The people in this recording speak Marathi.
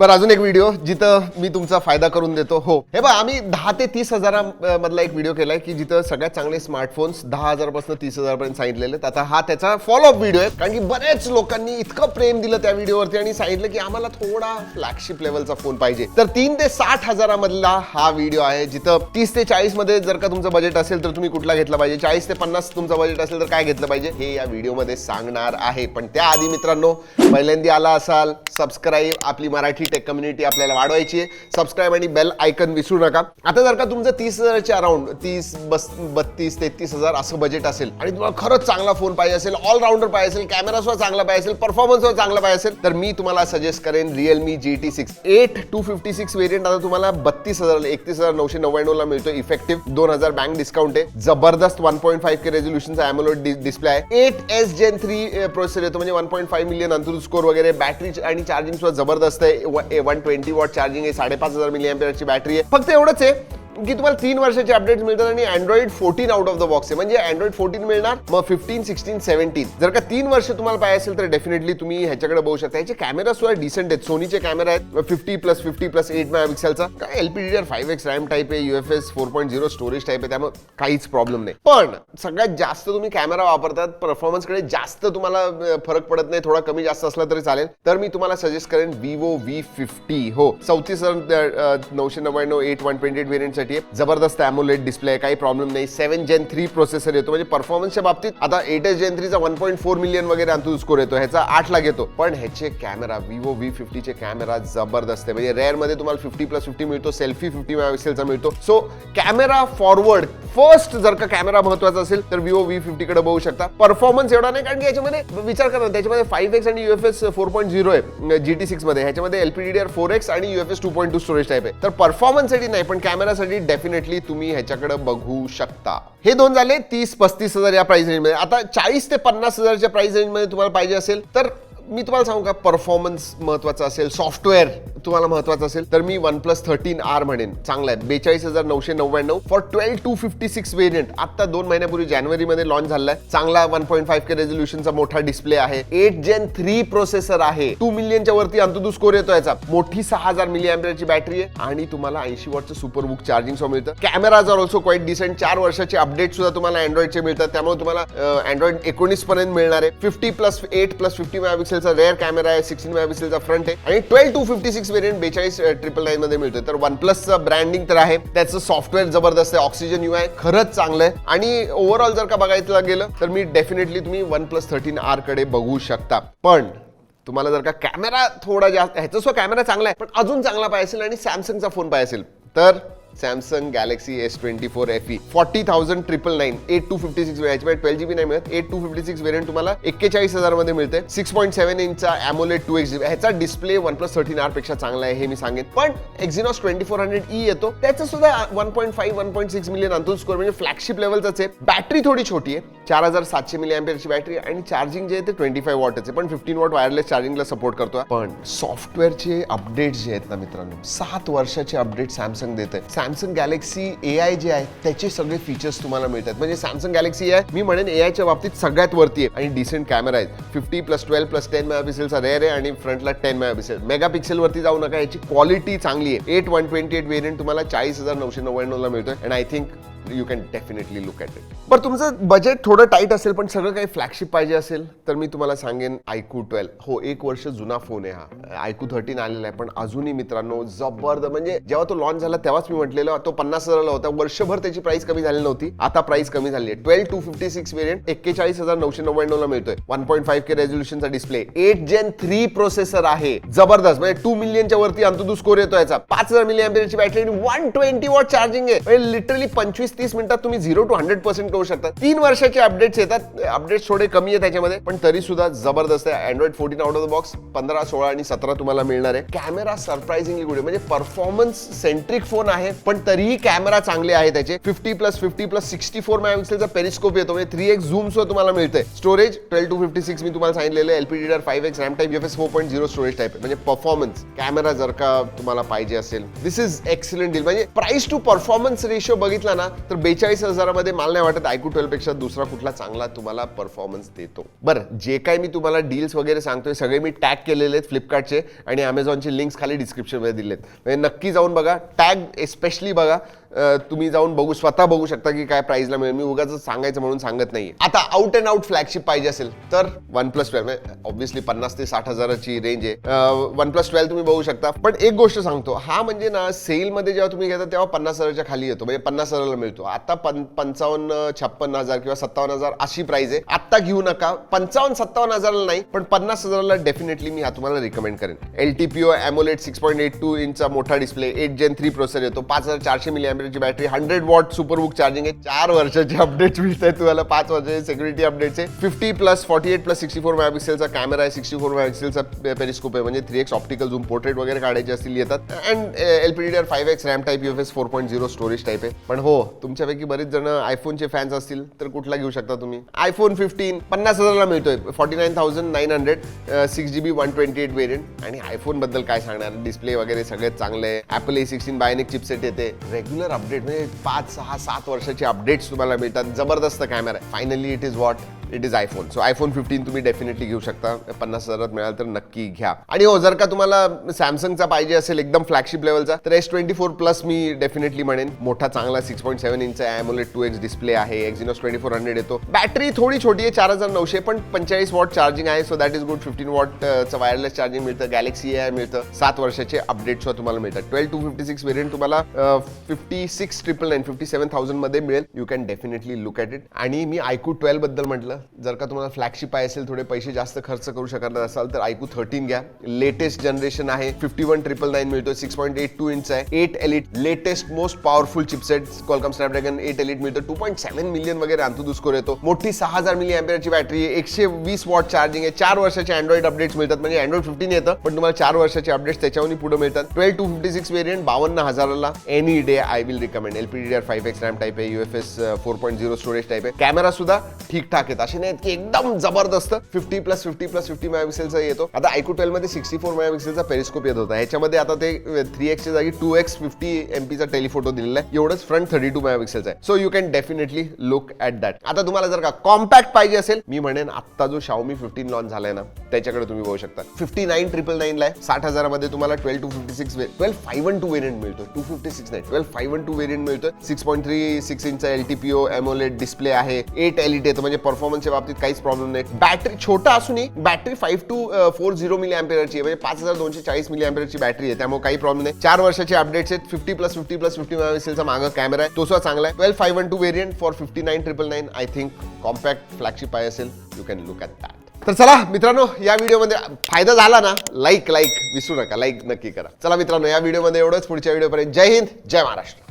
बरं अजून एक व्हिडिओ जिथं मी तुमचा फायदा करून देतो. हो. हे बघा आम्ही दहा ते तीस हजारामधला एक व्हिडिओ केलाय की जिथं सगळ्यात चांगले स्मार्टफोन्स दहा हजारपासून तीस हजारपर्यंत सांगितलेले आता हा त्याचा फॉलोअप व्हिडिओ आहे. कारण की बरेच लोकांनी इतकं प्रेम दिलं त्या व्हिडिओवरती आणि सांगितलं की आम्हाला थोडा फ्लॅगशिप लेवलचा फोन पाहिजे. तर तीन ते साठ हजारामधला हा व्हिडिओ आहे. जिथं तीस ते चाळीसमध्ये जर का तुमचं बजेट असेल तर तुम्ही कुठला घेतला पाहिजे? चाळीस ते पन्नास तुमचं बजेट असेल तर काय घेतलं पाहिजे? हे या व्हिडिओमध्ये सांगणार आहे. पण त्याआधी मित्रांनो पहिल्यांदा आला असाल सबस्क्राईब आपली मराठी टेक कम्युनिटी आपल्याला वाढवायची आहे. सबस्क्राईब आणि बेल आयकन विसरू नका. आता जर का तुमचं तीस हजारच्या अराउंड तीस बस बत्तीस तेहतीस हजार असं बजेट असेल आणि तुम्हाला खरंच चांगला फोन पाहिजे असेल ऑलराऊंडर पाहिजे असेल कॅमेरा सुद्धा चांगला पाहिजे असेल परफॉर्मन्स सुद्धा चांगला पाहिजे असेल तर मी तुम्हाला सजेस्ट करेन Realme G T six eight two fifty six variant आता तुम्हाला बत्तीस हजार एकतीस हजार नऊशे नव्याण्णवला मिळतो इफेक्टिव्ह दोन हजार बँक डिस्काउंट आहे. जबरदस्त वन पॉईंट फाईव्ह के रेझोल्युशनचा अॅमोलोड डिस्प्ले आहे. Eight S gen three processor येतो म्हणजे one point five million AnTuTu score वगैरे. बॅटरी आणि चार्जिंग सुद्धा जबरदस्त आहे. वन ट्वेंटी वॉट चार्जिंग आहे साडेपाच हजार मिली ची बॅटरी आहे. फक्त एवढंच आहे की तुम्हाला तीन वर्षाचे अपडेट्स मिळतात आणि Android fourteen out of the box आहे. म्हणजे अँड्रॉइड फोर्टीन मिळणार मग फिफ्टीन सिक्स्टीन सेव्हन्टीन जर का तीन वर्ष तुम्हाला पाहिजे असेल तर डेफिनेटली तुम्ही ह्याच्याकडे बघू शकता. ह्याचे कॅमेरा सुद्धा डिसेंट आहेत. सोनीचे कॅमेरा आहेत. Fifty plus fifty plus eight mega पिक्सेलचा काय LPD five X RAM type आहे UFS four point zero storage type आहे त्यामुळे काहीच प्रॉब्लेम नाही. पण सगळ्यात जास्त तुम्ही कॅमेरा वापरतात परफॉर्मन्सकडे जास्त तुम्हाला फरक पडत नाही. थोडा कमी जास्त असला तरी चालेल. तर मी तुम्हाला सजेस्ट करेन विवो व्ही फिफ्टी हो. चौतीस नऊशे नव्याण्णव एट वन ट्वेंटी एट वेरियंटसाठी आहे. जबरदस्त अॅमोलेट डिस्प्ले काही प्रॉब्लेम नाही. सेव्हन जेन थ्री प्रोसेसर येतो. म्हणजे परफॉर्मन्सच्या बाबतीत आता एट जेन थ्रीचा वन पॉईंट फोर मिलियन वगैरे अंतु स्कोर येतो. ह्याचा आठ लाख येतो. पण ह्याचे कॅमेरा विवो व्ही फिफ्टीचे कॅमेरा जबरदस्त आहे. म्हणजे रेअरमध्ये तुम्हाला फिफ्टी प्लस फिफ्टी मिळतो. सेल्फी फिफ्टी मेगापिक्सेलचा मिळतो. सो कॅमेरा फॉरवर्ड फर्स्ट जर का कॅमेरा महत्त्वाचा असेल तर विवो व्ही फिफ्टी कडे बघू शकता. परफॉर्मन्स एवढा नाही. कारण की याच्यामध्ये विचार करा त्याच्यामध्ये फाईव्ह एक्स आणि युएफएस फोर पॉईंट झिरो आहे जी टी सिक्समध्ये. ह्याच्यामध्ये एलपीडीआर फोर एक्स आणि UFS two point two storage type आहे. तर परफॉर्मन्ससाठी नाही पण कॅमेरासाठी डेफिनेटली तुम्ही ह्याच्याकडे बघू शकता. हे दोन झाले तीस पस्तीस हजार या प्राइस रेंजमध्ये आता चाळीस ते पन्नास हजारच्या प्राइस रेंजमध्ये तुम्हाला पाहिजे असेल तर मी तुम्हाला सांगू का परफॉर्मन्स महत्त्वाचा असेल सॉफ्टवेअर तुम्हाला महत्वाचं असेल तर मी वन प्लस थर्टीन आर म्हणेन. चांगला आहे. बेचाळीस हजार नऊशे नव्याण्णव for twelve two fifty six variant आता दोन महिन्यापूर्वी जानेवारीमध्ये लॉन्च झालाय. चांगला वन पॉईंट फाईव्ह के रेझोल्युशनचा मोठा डिस्प्ले आहे. एट जेन थ्री प्रोसेसर आहे. टू मिलियनच्या वरती अंतुदू स्कोर येतो याचा. मोठी सहा हजार मिली ची बॅटरी आहे. आणि तुम्हाला ऐंशी वॉटचं सुपर बुक चार्जिंग सो मिळतं. Cameras are also quite decent चार वर्षाचे अपडेट सुद्धा तुम्हाला अँड्रॉइडचे मिळतात. त्यामुळे तुम्हाला अँड्रॉइड एकोणीस पर्यंत मिळणार आहे. Fifty plus eight plus fifty मेगापिक्सेलचा rear camera आहे. सिक्स्टीन मेगापिक्सेलचा फ्रंट आहे. आणि twelve two fifty six variant बेचाळीस ट्रिपल नाईन मध्ये मिळतोय. तर वन प्लसचं ब्रँडिंग तर आहे. त्याचं सॉफ्टवेअर जबरदस्त आहे. ऑक्सिजन यू आहे खरंच चांगलं आहे. आणि ओव्हरऑल जर का बघायला गेलं तर मी डेफिनेटली तुम्ही वन प्लस थर्टीन आरकडे बघू शकता. पण तुम्हाला जर का कॅमेरा थोडा जास्त ह्याचा सुद्धा कॅमेरा चांगला आहे पण अजून चांगला पाहिजे असेल आणि सॅमसंगचा फोन पाहिजे असेल. तर Samsung Galaxy S twenty four F E forty thousand triple nine eight two fifty six याच्यामध्ये ट्वेल्व जीबी नाही मिळत. Eight two fifty six variant तुम्हाला एक्केचाळीस हजारमध्ये मिळते सिक्स पॉईंट सेव्हन इंचचा अमोलेट टू एक्स ह्याचा डिस्प्ले वन प्लस थर्टीन आरपेक्षा चांगला आहे हे मी सांगेन. पण Exynos twenty four hundred E येतो. त्याचं सुद्धा one point five one point six million AnTuTu score म्हणजे फ्लॅगशिप लेवलचाच आहे. बॅटरी थोडी छोटी आहे. चार हजार सातशे मिली अँपियरची बॅटरी आणि चार्जिंग जे आहे ते ट्वेंटी फाईव्ह वॉटच आहे पण फिफ्टीन वॉट वायरलेस चार्जिंगला सपोर्ट करतो पण सॉफ्टवेअरचे अपडेट जे आहेत ना मित्रांनो सात वर्षाचे अपडेट सॅमसंग देत आहे सॅमसंग गॅलेक्सी ए आय जे आहे त्याचे सगळे फीचर्स तुम्हाला मिळतात. म्हणजे सॅमसंग गॅलेक्सी आहे मी म्हणेन ए आयच्या बाबतीत सगळ्यात वरती आहे. आणि डिसेंट कॅमेरा आहेत. Fifty plus twelve plus ten मेगापिक्सेलचा rear आहे आणि फ्रंटला टेन मेगापिक्सेल मेगा पिक्सेलवरती जाऊ नका याची क्वालिटी चांगली आहे. Eight one twenty eight variant तुम्हाला चाळीस हजार नऊशे नव्याण्णवला मिळतोय. And I think you can definitely look at it बरं तुमचं बजेट थोडं टाईट असेल पण सगळं काही फ्लॅगशिप पाहिजे असेल तर मी तुम्हाला सांगेन आयकू ट्वेल्व हो एक वर्ष जुना फोन आहे हा. आयकू थर्टीन आलेला आहे पण अजूनही मित्रांनो जबरद म्हणजे जेव्हा तो लॉन्च झाला तेव्हाच मी म्हटलेलं तो पन्नास हजारला होता. वर्षभर त्याची प्राइस कमी झाली नव्हती. आता प्राइस कमी झाली आहे. Twelve two fifty six variant एक्केचाळीस हजार नऊशे नव्याण्णवला मिळतोय. One point five K रेझोल्युशनचा display eight gen three processor आहे. जबरदस्त. म्हणजे टू मिलियनच्या वरती अंतुदू स्कोर येतो याचा. पाच हजार मिलियन बॅटरी आणि वन ट्वेंटी वॉट चार्जिंग आहे. म्हणजे लिटरली पंचवीस तीस मिनिटात तुम्ही झिरो टू हंड्रेड पर्सेंट करू शकता. तीन वर्षाचे अपडेट्स येतात. अपडेट्स थोडे कमी आहे त्याच्यामध्ये पण तरी सुद्धा जबरदस्त आहे. Android fourteen out of the box पंधरा सोळा आणि सतरा तुम्हाला मिळणार आहे. कॅमेरा सरप्राइझिंगली गुड आहे. म्हणजे परफॉर्मन्स सेंट्रिक फोन आहे पण तरीही कॅमेरा चांगले आहे त्याचे. Fifty plus fifty plus sixty four मेगापिक्सेलचा periscope येतो. म्हणजे थ्री एक्स झूम सुद्धा तुम्हाला मिळतंय. Storage twelve two fifty six मी तुम्हाला सांगितलेलं LPDDR five X RAM type F four point zero storage type म्हणजे परफॉर्मन्स कॅमेरा जर का तुम्हाला पाहिजे असेल. दिस इज एक्सिलेंट डील म्हणजे प्राइस टू परफॉर्मन्स रेशो बघितला ना तर बेचाळीस हजारामध्ये मला नाही वाटत. आयकू ट्वेल्वपेक्षा दुसरा कुठला चांगला तुम्हाला परफॉर्मन्स देतो. बरं जे काही मी तुम्हाला डील्स वगैरे सांगतोय सगळे मी टॅग केलेले आहेत फ्लिपकार्टचे आणि अमेझॉनचे लिंक्स खाली डिस्क्रिप्शनमध्ये दिलेत. म्हणजे नक्की जाऊन बघा टॅग एस्पेशली बघा. तुम्ही जाऊन बघू स्वतः बघू शकता की काय प्राइसला मिळेल. मी उगाच सांगायचं म्हणून सांगत नाही आता आउट अँड आउट फ्लॅगशिप पाहिजे असेल तर वन प्लस ट्वेल्व ऑब्व्हियसली पन्नास ते साठ हजाराची रेंज आहे. वन प्लस ट्वेल्व तुम्ही बघू शकता. पण एक गोष्ट सांगतो हा म्हणजे ना सेलमध्ये जेव्हा तुम्ही घेता तेव्हा पन्नास हजाराच्या खाली येतो. म्हणजे पन्नास हजाराला मिळतो. आता पं पंचावन्न छप्पन्न हजार किंवा सत्तावन्न हजार अशी प्राइस आहे. आत्ता घेऊ नका. पंचावन्न सत्तावन्न हजाराला नाही पण पन्नास हजाराला डेफिनेटली मी हा तुम्हाला रिकमेंड करेन. L T P O AMOLED six point eight two इंचचा मोठा display eight gen three processor येतो. पाच हजार चारशे मिली किलोमीटरची battery hundred watt SUPERVOOC charging आहे. चार वर्षाचे अपडेट्स मिळत आहेत तुम्हाला पाच वर्षाचे सिक्युरिटी अपडेट्स आहे. Fifty plus forty eight plus sixty four मेगापिक्सेलचा camera आहे सिक्स्टी फोर मेगापिक्सेलचा पेरिस्कोप आहे. म्हणजे three X optical zoom portrait वगैरे काढायचे असतील येतात. And L P D R five X RAM type U F S four point zero storage type आहे. पण हो तुमच्यापैकी बरेच जण आयफोनचे फॅन्स असतील तर कुठला घेऊ शकता तुम्ही? आयफोन फिफ्टीन पन्नास हजारला मिळतोय. Forty nine thousand nine hundred six G B one twenty eight variant आणि आयफोनबद्दल काय सांगणार? डिस्प्ले वगैरे सगळेच चांगले आहे. Apple A sixteen bionic chipset येते. रेग्युलर अपडेट म्हणजे पाच सहा सात वर्षाचे अपडेट्स तुम्हाला मिळतात. जबरदस्त कॅमेरा आहे. Finally it is what it is iPhone so iPhone fifteen तुम्ही डेफिनेटली घेऊ शकता. पन्नास हजारात मिळाल तर नक्की घ्या. आणि हो जर का तुम्हाला सॅमसंगचा पाहिजे असेल एकदम फ्लॅगशिप लेवलचा तर एस ट्वेंटी फोर प्लस मी डेफिनेटली म्हणेन. मोठा चांगला सिक्स पॉईंट सेव्हन इंचचा ॲमोलेट टू एक्स डिस्प्ले आहे एक्झिनॉस ट्वेंटी फोर हंड्रेड येतो. बॅटरी थोडी छोटी आहे चार हजार नऊशे पण पंचेचाळीस वॉट चार्जिंग आहे so that is good fifteen वॉटचं wireless charging मिळतं गॅलेक्सी आहे मिळतं. सात वर्षाचे अपडेट्स तुम्हाला मिळतात. Twelve two fifty six variant तुम्हाला fifty six triple nine fifty seven थाउजंडमध्ये मिळेल. You can definitely look at it आणि मी आयकू ट्वेल्वबद्दल म्हटलं जर का तुम्हाला फ्लॅगशिप आहे असेल थोडे पैसे जास्त खर्च करू शकणार असाल तर आयकू थर्टीन घ्या. लेटेस्ट जनरेशन आहे. फिफ्टी वन ट्रिपल नाईन मिळतो six point eight two inch आहे. Eight elite latest most powerful chipset Qualcomm Snapdragon eight elite मिळतो टू पॉईंट सेव्हन मिलियन वगैरे अंतु दुस्कोर येतो. मोठी सहा हजार मिली अँपियरची बॅटरी आहे. एकशे वीस वॉट चार्जिंग आहे. चार वर्षाचे अँड्रॉइड अपडेट्स मिळतात. म्हणजे अँड्रॉइड फिफ्टीन येतं पण तुम्हाला चार वर्षाचे अपडेट्स त्याच्याहून पुढे मिळतात. Twelve two fifty six variant बावन्न हजाराला any day I will recommend L P D R five X RAM type आहे. U F S four point zero storage type आहे. कॅमेरा सुद्धा ठीकठाक आहेत. असे नाहीत की एकदम जबरदस्त. Fifty plus fifty plus fifty मेगापिक्सेलचा येतो. आता आयकू ट्वेल्वमध्ये सिक्स्टी फोर मेगापिक्सेलचा पेरिस्कोप येत होता. ह्याच्यामध्ये आता ते थ्री एक्सच्या जागी टू एक्स फिफ्टी एमपीचा टेलिफोटो दिलेला आहे. एवढंच फ्रंट थर्टी टू मेगापिक्सेलचा आहे. So you can definitely look at that आता तुम्हाला जर का कॉम्पॅक्ट पाहिजे असेल मी म्हणेन आत्ता जो शाओमी फिफ्टीन लॉन्च झालाय ना त्याच्याकडे तुम्ही बघू शकता. फिफ्टी नाईन ट्रिपल नाईनला आहे. साठ हजारामध्ये तुम्हाला twelve two fifty six twelve five one two variant मिळतो टू फिफ्टी सिक्स नाही twelve five one two variant मिळतो six point three six इंचचा L T P O AMOLED display आहे. एट एल येतो. म्हणजे परफॉर्मन्स परफॉर्मन्सच्या बाबतीत काहीच प्रॉब्लेम नाही. बॅटरी छोटा असूनही battery five two four zero milli अँपेअरची आहे. म्हणजे पाच हजार दोनशे चाळीस मिली अँपेअरची बॅटरी आहे. त्यामुळे काही प्रॉब्लेम नाही. चार वर्षाचे अपडेट्स आहेत. Fifty plus fifty plus fifty मेगापिक्सेलचा मागं कॅमेरा आहे. तो सुद्धा चांगला आहे. Twelve five one two variant for fifty nine triple nine I think compact flagship आहे असेल. You can look at that तर चला मित्रांनो या व्हिडिओमध्ये फायदा झाला ना? लाईक लाईक विसरू नका. लाईक नक्की करा. चला मित्रांनो या व्हिडिओमध्ये एवढंच. पुढच्या व्हिडिओपर्यंत जय हिंद. जय महाराष्ट्र.